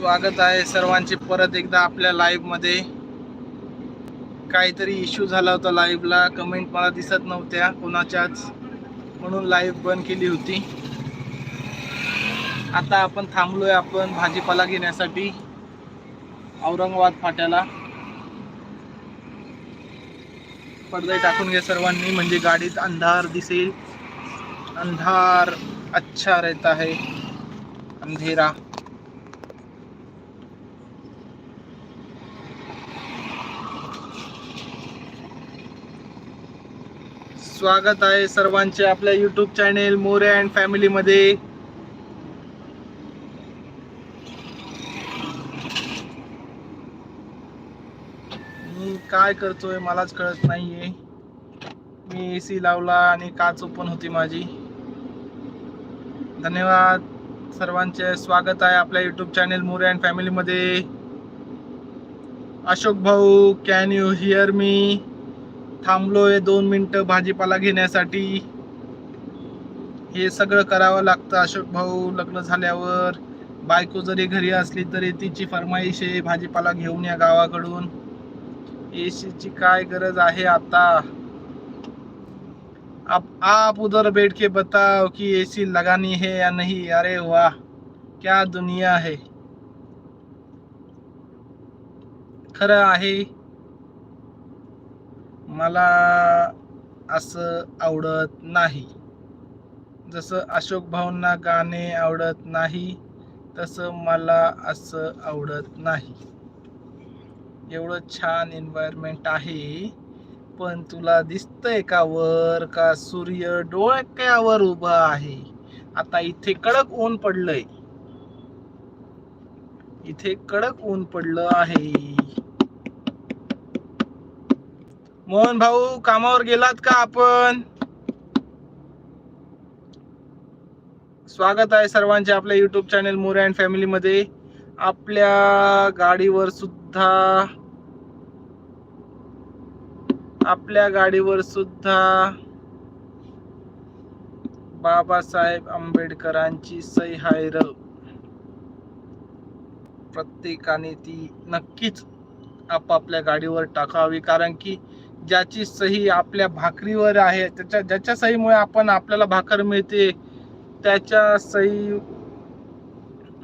स्वागत आहे सर्वांचे. परत एकदा आपल्या लाईव्हमध्ये काहीतरी इश्यू झाला होता लाईव्हला कमेंट मला दिसत नव्हत्या कोणाच्याच. म्हणून लाईव्ह बंद केली होती. आता आपण थांबलोय आपण भाजीपाला घेण्यासाठी. औरंगाबाद फाट्याला. पडदे टाकून घ्या सर्वांनी म्हणजे गाडीत अंधार दिसेल. अंधार अच्छा रहता है. अंधेरा. स्वागत आहे सर्वांचे आपल्या युट्यूब चॅनेल मोरे अँड फॅमिलीमध्ये मी काय करतोय मलाच कळत नाहीये. मी ए सी लावला आणि काच ओपन होती माझी. धन्यवाद. सर्वांचे स्वागत आहे आपल्या युट्यूब चॅनेल मोरे अँड फॅमिलीमध्ये अशोक भाऊ कॅन यू हिअर मी थांबलोय दोन मिनटं भाजीपाला घेण्यासाठी. हे सगळं करावं लागतं. अशोक भाऊ लग्न झाल्यावर बायको जरी घरी असली तरी तिची फरमाईश आहे भाजीपाला घेऊन या गावाकडून. एसीची काय गरज आहे आता? आप आप उधर बैठ के बताओ कि एसी लगानी है या नहीं? अरे वाह क्या दुनिया है। खरं आहे मला असं आवडत नाही. जसं अशोक भाऊंना गाणे आवडत नाही तसं मला असं आवडत नाही. एवढं छान एन्व्हायरमेंट आहे पण तुला दिसतंय का वर का सूर्य डोळ्यावर उभा आहे? आता इथे कडक ऊन पडलंय. इथे कडक ऊन पडलं आहे. मोहन भाऊ कामावर गेलात का आपण? स्वागत आहे सर्वांचे आपल्या YouTube channel More and family मध्ये. आपल्या गाडीवर सुद्धा आपल्या गाडीवर सुद्धा बाबासाहेब आंबेडकरांची सही हायर र. प्रत्येकाने ती नक्कीच आपापल्या गाडीवर टाकावी कारण की ज्याची सही आपल्या भाकरीवर आहे त्याच्या ज्याच्या सहीमुळे आपण आपल्याला भाकर मिळते त्याच्या सही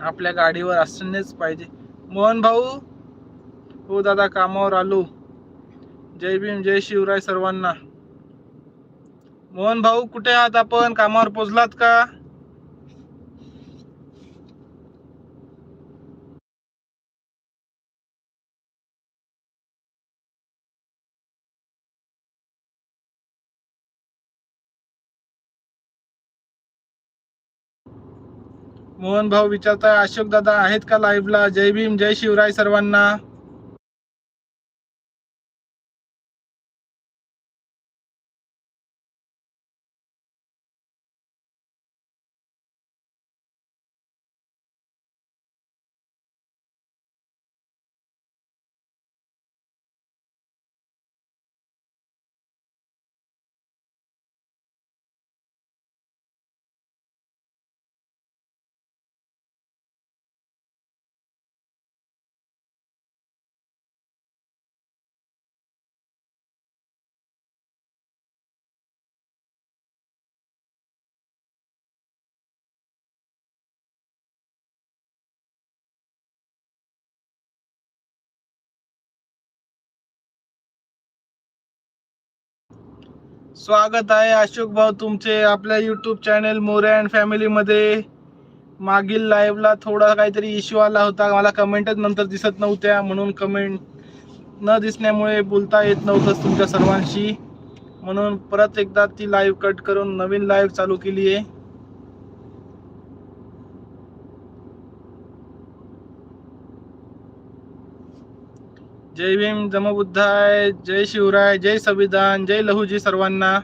आपल्या गाडीवर असणेच पाहिजे. मोहन भाऊ हो दादा कामावर आलो. जय भीम जय शिवराय सर्वांना. मोहन भाऊ कुठे आहात आपण? कामावर पोचलात का? मोहन भाऊ विचारताय अशोक दादा आहेत का लाईव्हला जय भीम जय शिवराय सर्वांना. स्वागत आहे अशोक भाऊ तुमचे आपल्या युट्यूब चॅनल मोरे अँड फॅमिलीमध्ये मागील लाईव्हला थोडा काहीतरी इश्यू आला होता. मला कमेंटच नंतर दिसत नव्हत्या म्हणून कमेंट न दिसण्यामुळे बोलता येत नव्हतं तुमच्या सर्वांशी. म्हणून परत एकदा ती लाईव्ह कट करून नवीन लाईव्ह चालू केली आहे जय भीम जमबुद्धाय जय शिवराय जय संविधान जय लहूजी सर्वांना.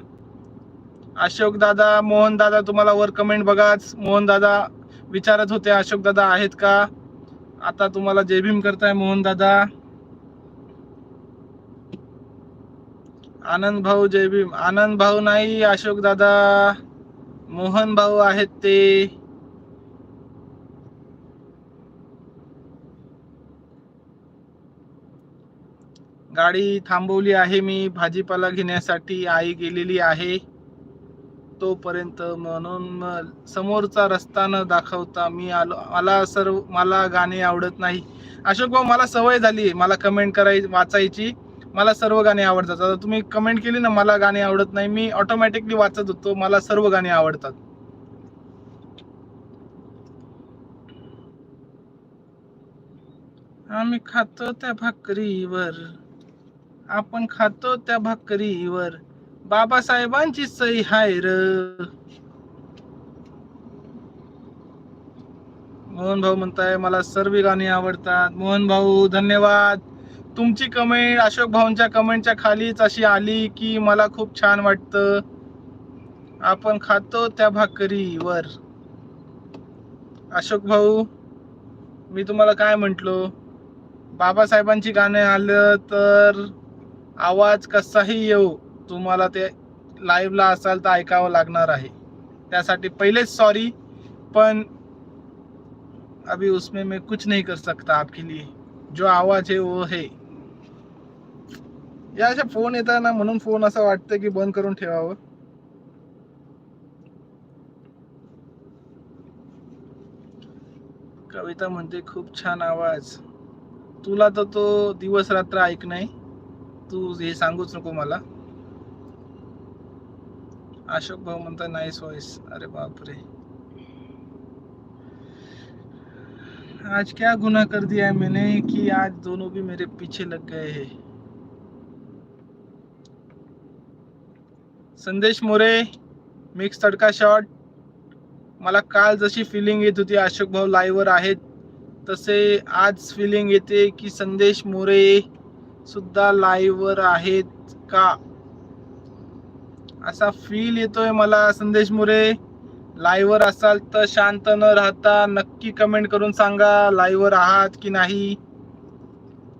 अशोक दादा मोहन दादा तुम्हाला वर कमेंट बघाच. मोहन दादा विचारत होते अशोक दादा आहेत का? आता तुम्हाला जय भीम करताय मोहन दादा. आनंद भाऊ जय भीम. आनंद भाऊ नाही अशोक दादा. मोहन भाऊ आहेत ते. गाडी थांबवली आहे मी भाजीपाला घेण्यासाठी आई गेलेली आहे. तोपर्यंत म्हणून मग समोरचा रस्ता न दाखवता मी आलो मला सर्व मला गाणे आवडत नाही. अशोक भाऊ मला सवय झाली आहे मला कमेंट करायची वाचायची. मला सर्व गाणी आवडतात. आता तुम्ही कमेंट केली ना मला गाणी आवडत नाही मी ऑटोमॅटिकली वाचत होतो मला सर्व गाणी आवडतात. आम्ही खातो त्या भाकरीवर. आपण खातो त्या भाकरीवर. बाबासाहेबांची सही हाय र. मोहन भाऊ म्हणताय मला सर्व गाणी आवडतात. मोहन भाऊ धन्यवाद. तुमची कमेंट अशोक भाऊंच्या कमेंटच्या खालीच अशी आली की मला खूप छान वाटतं. आपण खातो त्या भाकरीवर. अशोक भाऊ मी तुम्हाला काय म्हंटलो? बाबासाहेबांची गाणे आलं तर आवाज कसाही येऊ तुम्हाला ते लाईव्हला असाल तर ऐकावं लागणार आहे. त्यासाठी पहिलेच सॉरी पण अभी उसमें मैं कुछ नहीं कर सकता आपके लिए. जो आवाज है वो है. या अशा फोन येतात ना म्हणून फोन असं वाटतं की बंद करून ठेवावं. कविता म्हणते खूप छान आवाज. तुला तर तो दिवस रात्र ऐक नाही. तू हे सांगूच नको मला. अशोक भाऊ म्हणता नाईस वॉइस अरे बापरे. आज क्या गुनाह कर दिया है मैंने कि आज दोनों भी मेरे पीछे लग गए हैं। संदेश मोरे मिक्स तडका शॉट मला काल जशी फिलिंग येत होती, अशोक भाऊ live वर आहेत. तसे आज फिलिंग येते की संदेश मोरे सुद्धा live वर आहेत का? असा फील येतोय मला संदेश मोरे. Live वर असाल तर शांत न राहता नक्की कमेंट करून सांगा live वर आहात की नाही?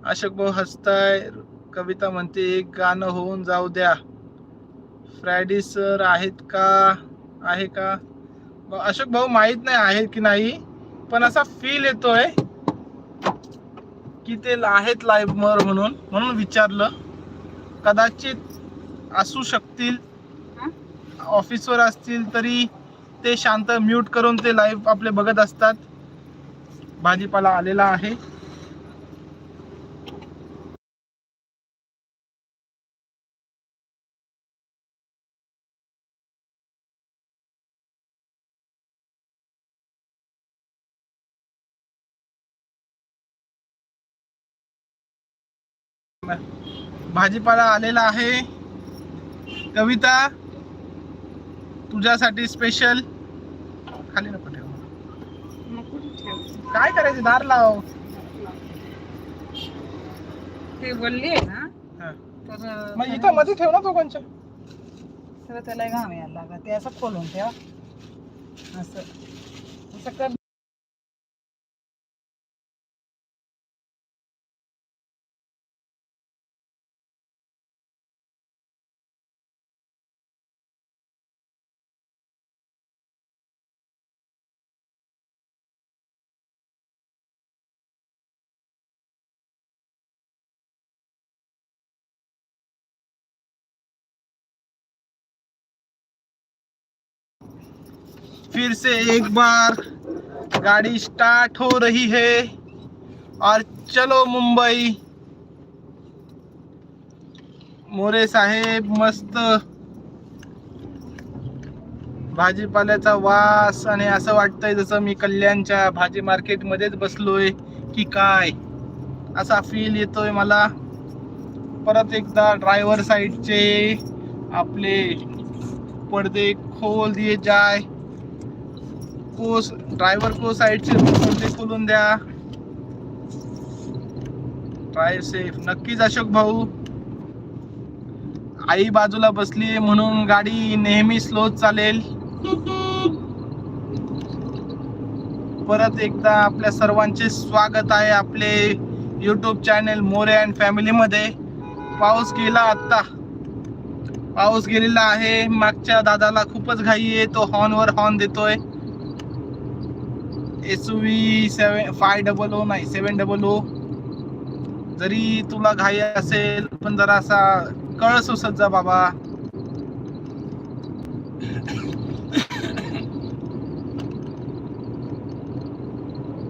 अशोक भाऊ हसताय कविता म्हणते एक गाणं होऊन जाऊ द्या. फ्रायडी सर आहेत का? आहे का? अशोक भाऊ माहीत नाही आहेत की नाही? पण असा फील येतोय. की ते आहेत लाईव्ह मर म्हणून म्हणून विचारलं. कदाचित असू शकतील. ऑफिसवर असतील तरी ते शांत म्यूट करून ते लाईव्ह आपले बघत असतात. भाजीपाला आलेला आहे. भाजीपाला आलेला आहे. कविता तुझ्यासाठी स्पेशल खाली नको ठेव. काय करायचे? दार लाव. ते बोलली आहे ना. तर मग इथं मध्ये ठेव ना तो कोणच्या तर त्याला घाम यायला लागला. ते असं खोलून ठेवा. असं. असं कर. फिर से एक बार गाड़ी स्टार्ट हो रही है और चलो मुंबई। मोरे साहेब मस्त। भाजीपाल्याचा वास आणि असं वाटतंय जसं मी कल्याणच्या भाजी मार्केटमध्येच बसलोय की काय? असा फील येतोय मला. परत एकदा ड्रायव्हर साईडचे आपले पडदे खोल दिए जाय. को ड्रायव्हर को साईडचे पडदे खोलून द्या. ड्राईव्ह सेफ नक्कीच अशोक भाऊ. आई बाजूला बसली म्हणून गाडी नेहमी स्लो चालेल. परत एकदा आपल्या सर्वांचे स्वागत आहे आपले YouTube channel More and family मध्ये. पाऊस गेला आत्ता. पाऊस गेलेला आहे. मागच्या दादाला खूपच घाई आहे. तो हॉर्नवर हॉर्न देतोय. S V seven five double O नाही सेवन डबल ओ जरी तुला घाई असेल पण जरा असा कळ सुसत जा बाबा.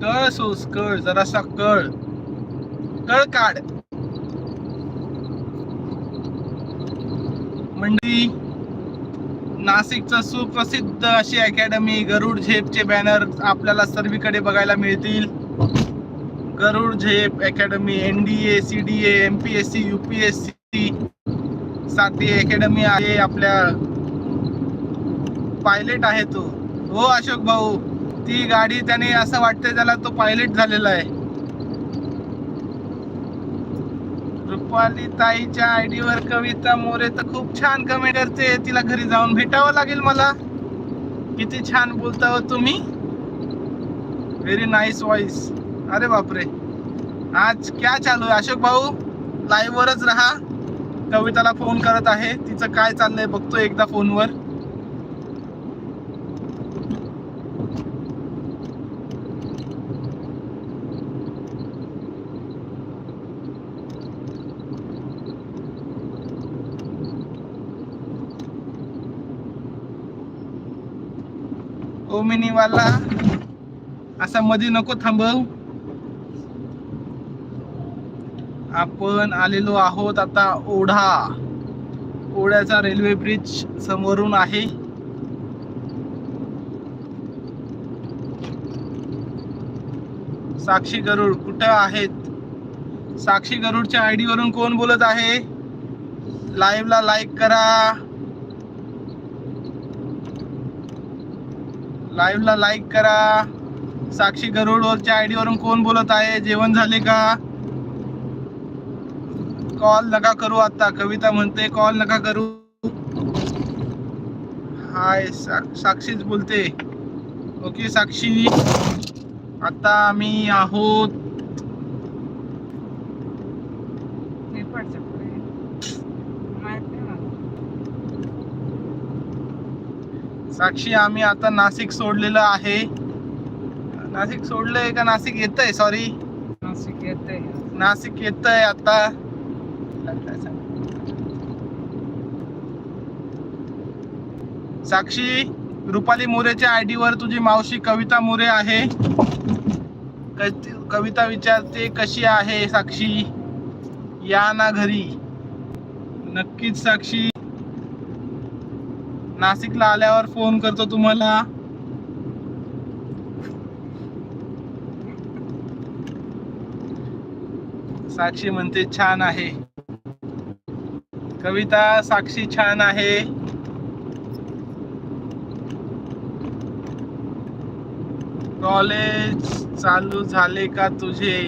कळ सोस कळ जरासा कळ. कळ काढ. मंडळी नाशिकचं सुप्रसिद्ध अशी अकॅडमी गरुड झेपचे बॅनर आपल्याला सर्वीकडे बघायला मिळतील. Garud Zep academy N D A C D M P S C U P S C साठी अकॅडमी आहे. आपल्या पायलट आहे तो. हो अशोक भाऊ ती गाडी त्याने असं वाटतंय त्याला तो पायलट झालेला आहे. रुपाली ताईच्या आयडी वर कविता मोरे तर खूप छान कमेंट करते. तिला घरी जाऊन भेटावं लागेल मला. किती छान बोलता हो तुम्ही. व्हेरी नाईस वॉइस अरे बापरे. आज क्या चालू आहे? अशोक भाऊ लाईव्ह वरच राहा. कविताला फोन करत आहे. तिचं काय चाललंय बघतो एकदा फोनवर ओमिनीवाला असा मध्ये नको थांबव. आपण आलेलो आहोत आता ओढा. ओढ्याचा रेल्वे ब्रिज समोरून आहे. साक्षी गरुड कुठं आहेत? साक्षी गरुडच्या आयडी वरून कोण बोलत आहे? लाईव्हला लाईक करा. लाईव्हला लाईक करा. साक्षी गरुडवरच्या आय आयडी वरून कोण बोलत आहे? जेवण झाले का? कॉल नका करू आता. कविता म्हणते कॉल नका करू. हाय साक्षीच बोलते. ओके साक्षी. आता आम्ही आहोत निपाटच्या पुढे माहीत नाही मला. साक्षी आम्ही आता नाशिक सोडलेलं आहे. नाशिक सोडलंय का? नाशिक येतंय सॉरी नाशिक येतंय. नाशिक येतंय आता. साक्षी रुपाली मोरेच्या आयडी वर तुझी मावशी कविता मोरे आहे. कविता विचारते कशी आहे साक्षी? या ना घरी. नक्कीच साक्षी. नाशिकला आल्यावर फोन करतो तुम्हाला. साक्षी म्हणते छान आहे. कविता साक्षी छान आहे. कॉलेज चालू झाले का तुझे?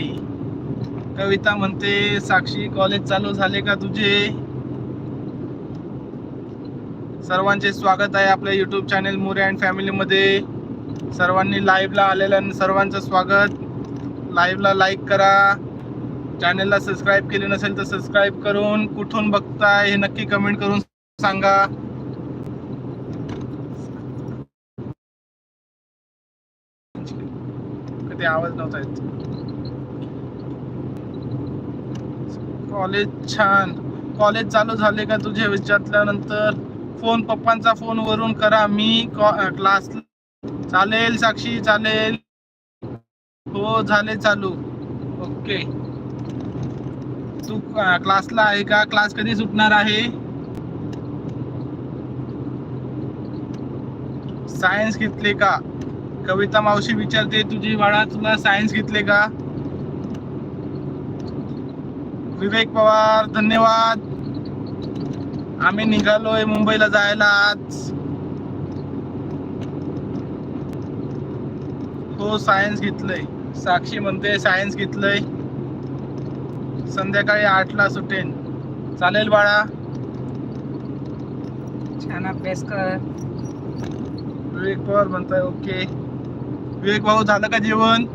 कविता म्हणते साक्षी कॉलेज चालू झाले का तुझे? सर्वांचे स्वागत आहे आपल्या यूट्यूब चॅनल मोरे अँड फॅमिलीमध्ये सर्वांनी लाईव्हला आलेल्या सर्वांचं स्वागत. लाईव्हला लाईक करा. चॅनलला सबस्क्राईब केले नसेल तर सबस्क्राईब करून कुठून बघताय हे नक्की कमेंट करून सांगा. कधी आवाज नव्हता येत. कॉलेज छान. कॉलेज चालू झाले का तुझे विचारल्यानंतर? फोन पप्पांचा फोन वरून करा. मी क्लास चालेल साक्षी चालेल. हो झाले चालू. ओके. तू क्लासला आहे का? क्लास कधी सुटणार आहे? सायन्स घेतले का? कविता मावशी विचारते तुझी बाळा तुला सायन्स घेतले का? विवेक पवार धन्यवाद. आम्ही निघालोय मुंबईला जायला आज. हो सायन्स घेतलंय. साक्षी म्हणते सायन्स घेतलंय. संध्याकाळी आठला सुटेन. चालेल बाळा. छान अभ्यास कर. विवेक पवार म्हणताय ओके विवेक भाऊ झालं का जेवण?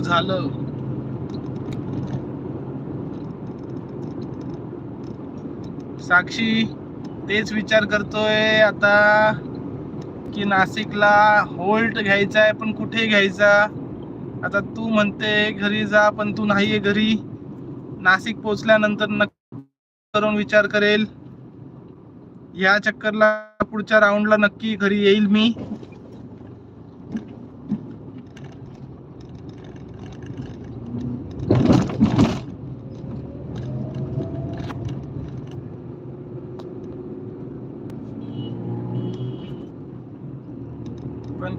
झालं. साक्षी तेच विचार करतोय आता की नाशिकला होल्ट घ्यायचा आहे पण कुठे घ्यायचा? आता तू म्हणते घरी जा पण तू नाहीये घरी. नाशिक पोचल्यानंतर नक्की करून विचार करेल. या चक्करला पुढच्या राऊंडला नक्की घरी येईल मी.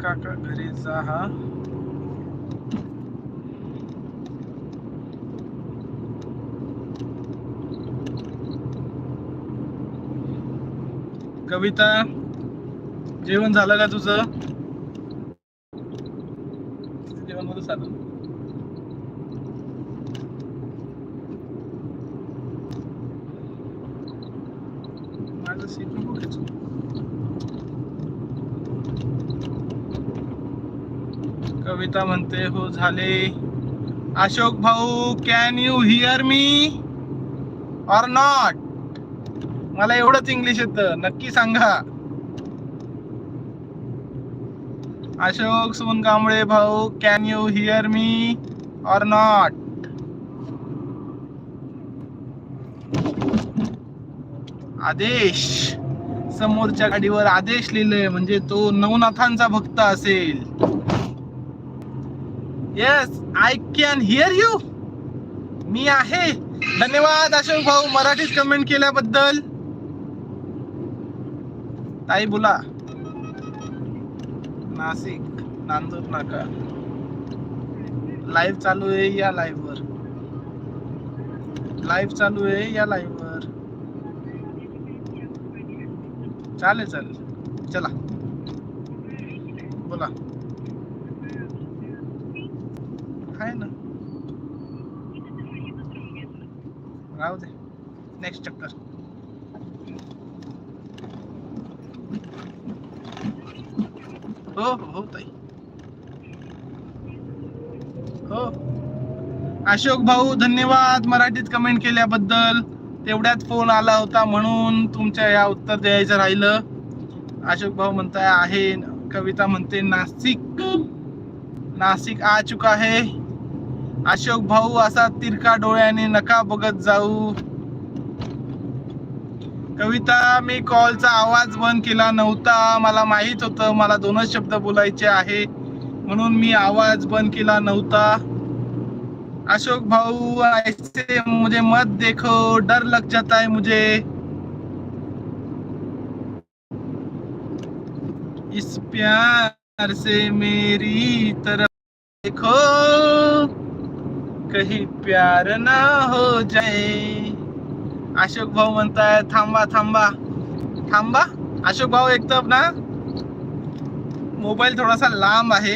काका घरी जा हा. कविता जेवण झालं का तुझं जेवणमध्ये झालं माझं सीपी कुठेच कविता म्हणते हो झाले. अशोक भाऊ can you hear me or not मला एवढंच इंग्लिश येतं. नक्की सांगा. अशोक सोनकांबळे भाऊ can you hear me or not Adesh. समोरच्या गाडीवर आदेश लिहिलंय म्हणजे तो नवनाथांचा भक्त असेल. Yes I can hear you मी आहे. धन्यवाद अशोक भाऊ. मराठीत कमेंट केल्याबद्दल. ताई बोला. नाशिक नांदूर नाका लाईव्ह चालू आहे या लाईव्ह वर. लाईव्ह चालू आहे या लाईव्ह वर. चालेल चालेल. चला. बोला आहे ना राहू दे नेक्स्ट चक्कर हो हो हो ताई. हो. अशोक भाऊ धन्यवाद. मराठीत कमेंट केल्याबद्दल तेवढ्यात फोन आला होता म्हणून तुमच्या या उत्तर द्यायचं राहिलं. अशोक भाऊ म्हणताय आहे कविता म्हणते नाशिक. नासिक आ चुका है. अशोक भाऊ असा तिरका डोळ्याने नका बघत जाऊ. कविता मी कॉलचा आवाज बंद केला नव्हता. मला माहीत होतं मला दोनच शब्द बोलायचे आहे. म्हणून मी आवाज बंद केला नव्हता. अशोक भाऊ ऐसे मुझे मत देखो डर लग जाता है मुझे. इस प्यार से मेरी तरफ देखो। कही प्यार ना हो जाए। अशोक भाऊ म्हणताय थांबा थांबा. थांबा? अशोक भाऊ एकदम ना मोबाईल थोडासा लांब आहे.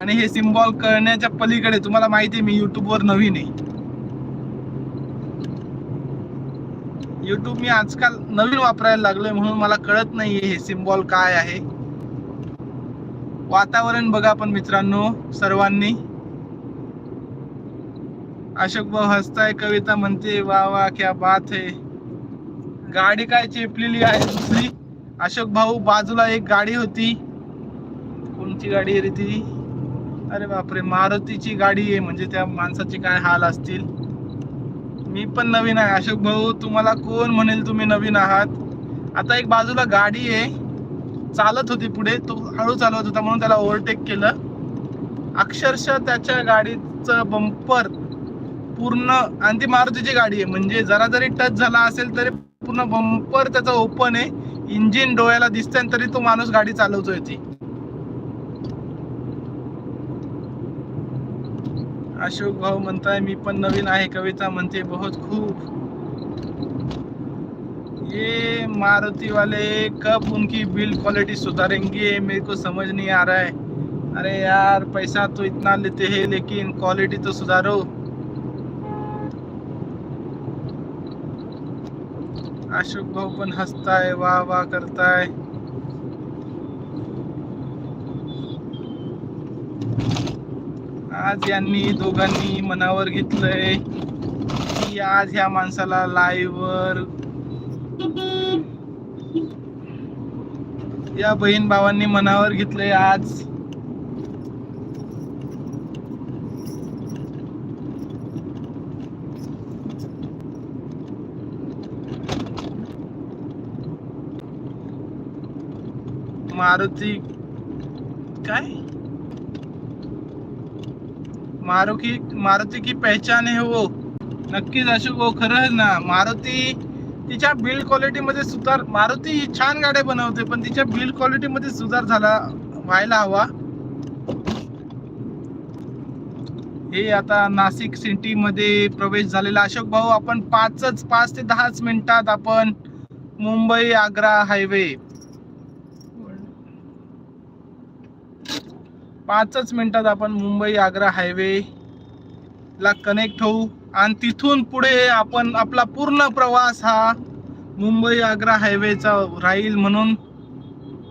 आणि हे सिम्बॉल करण्याच्या पलीकडे तुम्हाला माहिती मी युट्यूब वर नवीन आहे. युट्यूब मी आजकाल नवीन वापरायला लागलोय म्हणून मला कळत नाहीये हे सिम्बॉल काय आहे. वातावरण बघा पण मित्रांनो सर्वांनी. अशोक भाऊ हसताय कविता म्हणते वा वा क्या बात है. गाडी काय चेपलेली आहे दुसरी? अशोक भाऊ बाजूला एक गाडी होती. कोणती गाडी आहे रे ती? अरे बापरे मारुतीची गाडी आहे म्हणजे त्या माणसाचे काय हाल असतील? मी पण नवीन आहे अशोक भाऊ. तुम्हाला कोण म्हणेल तुम्ही नवीन आहात? आता एक बाजूला गाडी आहे. चालत होती पुढे तो हळू चालवत होता म्हणून त्याला ओव्हरटेक केलं. अक्षरशः त्याच्या गाडीचं बंपर पूर्ण आणि ती मारुतीची गाडी आहे. म्हणजे जरा जरी टच झाला असेल तरी पूर्ण बंपर त्याचा ओपन आहे. इंजिन डोळ्याला दिसतंय तरी तो माणूस गाडी चालवतोय ती. अशोक भाऊ म्हणताय मी पण नवीन आहे. कविता म्हणते बहुत खूब ये मारुति वाले कब उनकी बिल्ड क्वालिटी सुधारेंगे मेरे को समझ नहीं आ रहा है। अरे यार पैसा तो इतना लेते हैं लेकिन क्वालिटी तो सुधारो। अशोक भाऊ पण हसताय वा वा करताय. आज यांनी दोघांनी मनावर घेतलंय की आज ह्या माणसाला लाईव्हवर या बहीण भावांनी मनावर घेतलंय आज. मारुती काय? मारुती मारुती की पहचान है वो. नक्कीच अशोक हो खरंच ना. मारुती तिच्या बिल्ड क्वालिटी मध्ये सुधार मारुती छान गाड्या बनवते पण तिच्या बिल्ड क्वालिटी मध्ये सुधार झाला व्हायला हवा. हे आता नाशिक सिटी मध्ये प्रवेश झालेला. अशोक भाऊ आपण पाचच पाच ते दहाच मिनिटात आपण मुंबई आग्रा हायवे पाचच मिनिटात आपण मुंबई आग्रा हायवे ला कनेक्ट होऊ. आणि तिथून पुढे आपण आपला पूर्ण प्रवास हा मुंबई आग्रा हायवेचा राहील म्हणून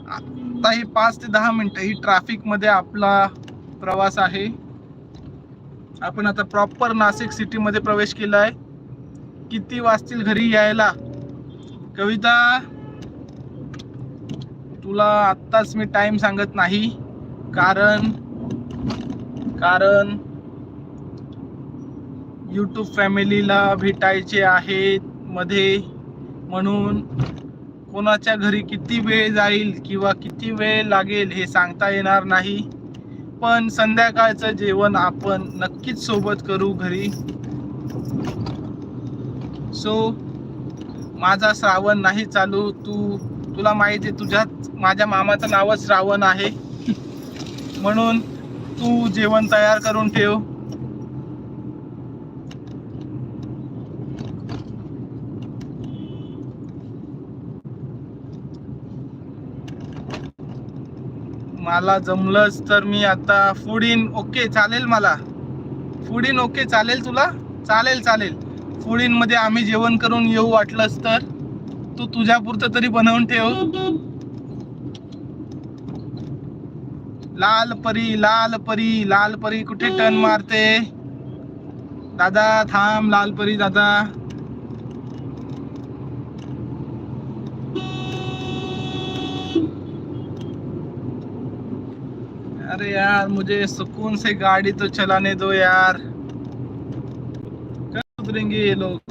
आता ही पाच ते दहा मिनटं ही ट्रॅफिकमध्ये आपला प्रवास आहे. आपण आता प्रॉपर नाशिक सिटीमध्ये प्रवेश केला आहे किती वाजतील घरी यायला? कविता तुला आत्ताच मी टाइम सांगत नाही. कारण कारण यूट्यूब फॅमिलीला भेटायचे आहे मध्ये. म्हणून कोणाच्या घरी किती वेळ जाईल किंवा किती वेळ लागेल हे सांगता येणार नाही. पण संध्याकाळचं जेवण आपण नक्कीच सोबत करू घरी. सो माझा श्रावण नाही चालू. तू तुला माहिती आहे तुझ्यात माझ्या मामाचं नावच श्रावण आहे. म्हणून तू जेवण तयार करून ठेव. मला जमलंच तर मी आता फूड इन ओके चालेल मला. फूड इन ओके चालेल तुला? चालेल चालेल. फूड इनमध्ये आम्ही जेवण करून येऊ वाटलंच तर. तू तु तुझ्यापुरतं तरी बनवून ठेव. लाल परी लाल परी लाल परी कुठे टर्न मारते? दादा, थांब, लाल परी, दादा. अरे यार, मुझे सुकून से गाड़ी तो चलाने दो यार। कब सुधरेंगे ये लोग?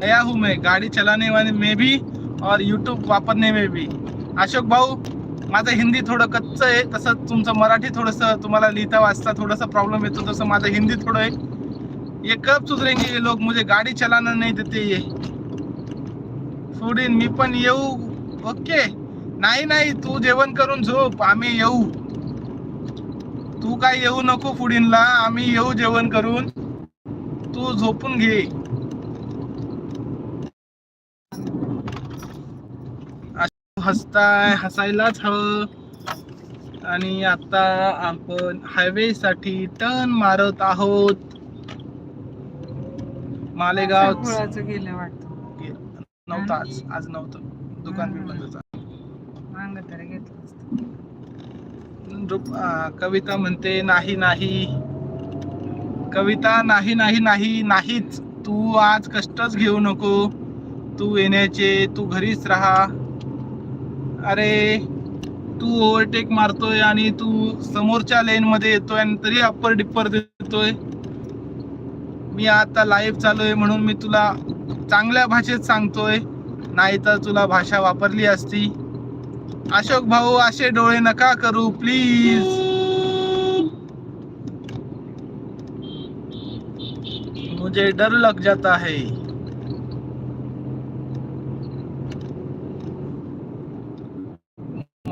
नया हूँ मैं, गाड़ी चलाने वाले में भी और यूट्यूब वापरने में भी। अशोक भाऊ माझं हिंदी थोडं कच्चं आहे. तसं तुमचं मराठी थोडंसं तुम्हाला लिहिता वाचता थोडासा प्रॉब्लेम येतो. तसं माझं हिंदी थोडं आहे. ये कब सुधरेंगे ये लोग मुझे गाड़ी चलाना नाही देते ये. सोडीन मी पण येऊ. ओके. नाही नाही तू जेवण करून झोप. आम्ही येऊ. तू काय येऊ नको फुडीनला आम्ही येऊ जेवण करून. तू झोपून घे. हसताय हसायलाच हवं. आणि आता आपण हायवे साठी टर्न मारत आहोत. मालेगाव फळाचं गेलं वाटतं. नव्हतं आज. आज नव्हतं. दुकान बी बंद कविता म्हणते नाही नाही. कविता नाही नाही नाही नाहीच. तू आज कष्टच घेऊ नको. तू येण्याचे तू घरीच राहा. अरे तू ओव्हरटेक मारतोय आणि तू समोरच्या लेन मध्ये येतोय आणि तरी अप्पर डिप्पर देतोय. मी आता लाईव्ह चालू आहे म्हणून मी तुला चांगल्या भाषेत सांगतोय. नाहीतर तुला भाषा वापरली असती. अशोक भाऊ असे डोळे नका करू प्लीज मुझे डर लग जाता है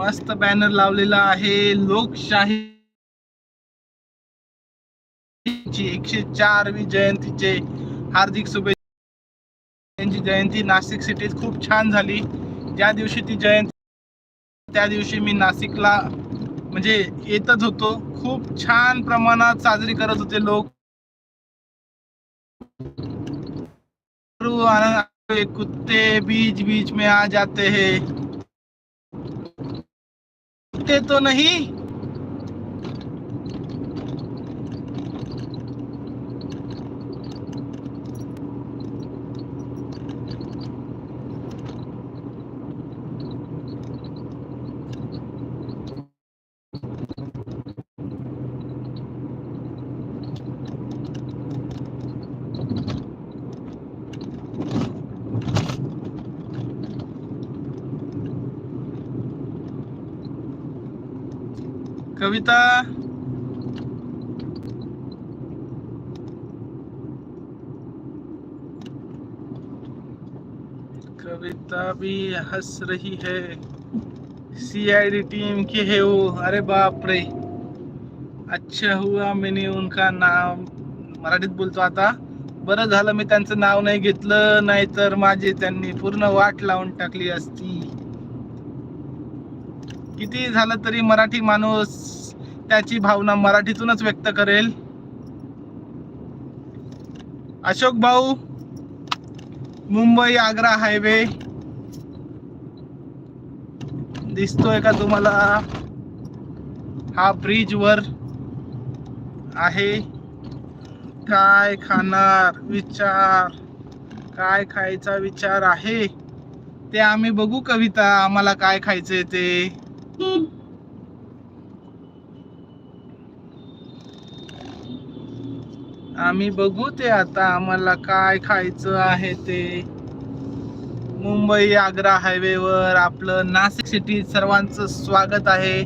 मस्त बॅनर लावलेला आहे. लोकशाही एकशे चारवी जयंतीचे हार्दिक शुभेच्छा त्यांची जयंती. नाशिक सिटीत खूप छान झाली. ज्या दिवशी ती जयंती त्या दिवशी मी नाशिकला म्हणजे येतच होतो. खूप छान प्रमाणात साजरी करत होते लोक. आनंद कुत्ते बीच बीच में आ जाते हैं. तो नहीं? कविता कविता भी हंस रही है सीआईडी टीम की है वो अरे बाप रे अच्छा हुआ मैंने उनका नाम मराठीत बोलतो आता बरं झालं मी त्यांचं नाव नाही घेतलं नाही तर माझी त्यांनी पूर्ण वाट लावून टाकली असती किती झालं तरी मराठी माणूस त्याची भावना मराठीतूनच व्यक्त करेल. अशोक भाऊ मुंबई आग्रा हायवे. दिसतोय का तुम्हाला? हा ब्रिज वर आहे. काय खाणार? विचार. काय खायचा विचार आहे? ते आम्ही बघू कविता आम्हाला काय खायचंय ते. आम्ही बघू ते आता आम्हाला काय खायचं आहे ते. मुंबई आग्रा हायवेवर आपलं नाशिक सिटी सर्वांचं स्वागत आहे.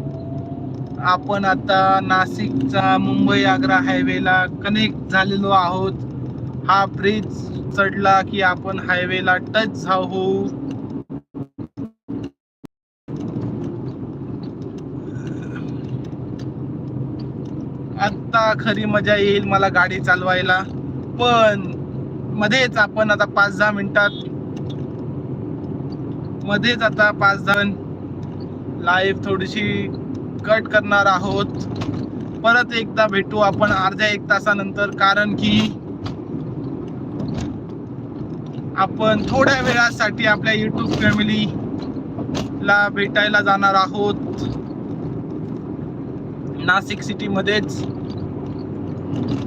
आपण आता नाशिकचा मुंबई आग्रा हायवेला कनेक्ट झालेलो आहोत. हा ब्रिज चढला की आपण हायवेला टच होऊ. आता खरी मजा येईल मला गाडी चालवायला. पण मध्येच आपण आता पाच दहा मिनिटात मध्येच आता पाच दहा लाईव्ह थोडीशी कट करणार आहोत. परत एकदा भेटू आपण अर्ध्या एक तासानंतर कारण की आपण थोड्या वेळासाठी आपल्या युट्यूब फॅमिलीला भेटायला जाणार आहोत. नाशिक सिटी मध्येच. Thank you.